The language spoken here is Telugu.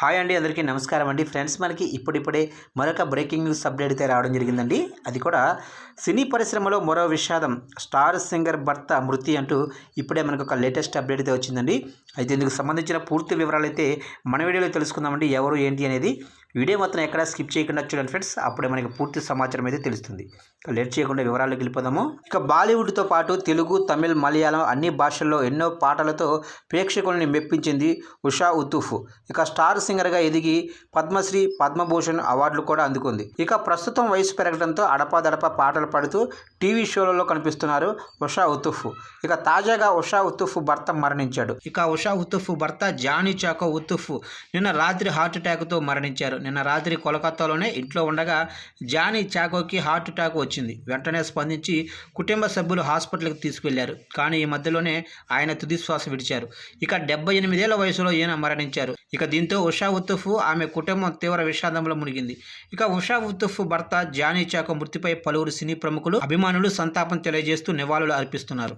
హాయ్ అండి అందరికీ నమస్కారం అండి. ఫ్రెండ్స్ మనకి ఇప్పుడిప్పుడే మరొక బ్రేకింగ్ న్యూస్ అప్డేట్ అయితే రావడం జరిగిందండి. అది కూడా సినీ పరిశ్రమలో మరో విషాదం స్టార్ సింగర్ భర్త మృతి అంటూ ఇప్పుడే మనకు ఒక లేటెస్ట్ అప్డేట్ అయితే వచ్చిందండి. అయితే ఇందుకు సంబంధించిన పూర్తి వివరాలు అయితే మన వీడియోలో తెలుసుకుందామండి ఎవరు ఏంటి అనేది. వీడియో మొత్తం ఎక్కడ స్కిప్ చేయకుండా చూడండి ఫ్రెండ్స్ అప్పుడే మనకి పూర్తి సమాచారం అయితే తెలుస్తుంది. లేట్ చేయకుండా వివరాల్లోకి వెళ్ళిపోదాము. ఇక బాలీవుడ్తో పాటు తెలుగు తమిళ్ మలయాళం అన్ని భాషల్లో ఎన్నో పాటలతో ప్రేక్షకుల్ని మెప్పించింది ఉషా ఉతుఫ్. ఇక స్టార్ సింగర్గా ఎదిగి పద్మశ్రీ పద్మభూషణ్ అవార్డులు కూడా అందుకుంది. ఇక ప్రస్తుతం వయసు పెరగడంతో అడపాదడప పాటలు పాడుతూ టీవీ షోలలో కనిపిస్తున్నారు ఉషా ఉతుఫ్. ఇక తాజాగా ఉషా ఉతుఫ్ భర్త మరణించాడు. ఇక ఉషా ఉతుఫ్ భర్త జానీ చాకో ఉతుఫ్ నిన్న రాత్రి హార్ట్ అటాక్తో మరణించారు. నిన్న రాత్రి కోలకత్తాలోనే ఇంట్లో ఉండగా జానీ చాకోకి హార్ట్ అటాక్ వచ్చింది. వెంటనే స్పందించి కుటుంబ సభ్యులు హాస్పిటల్కి తీసుకువెళ్ళారు కానీ ఈ మధ్యలోనే ఆయన తుదిశ్వాస విడిచారు. ఇక డెబ్బై ఎనిమిదేళ్ళ వయసులో ఈయన మరణించారు. ఇక దీంతో ఉషా ఉతుఫ్ ఆమె కుటుంబం తీవ్ర విషాదంలో మునిగింది. ఇక ఉషా ఉతుఫ్ భర్త జానీ చాకో మృతిపై పలువురు సినీ ప్రముఖులు అభిమానులు సంతాపం తెలియజేస్తూ నివాళులు అర్పిస్తున్నారు.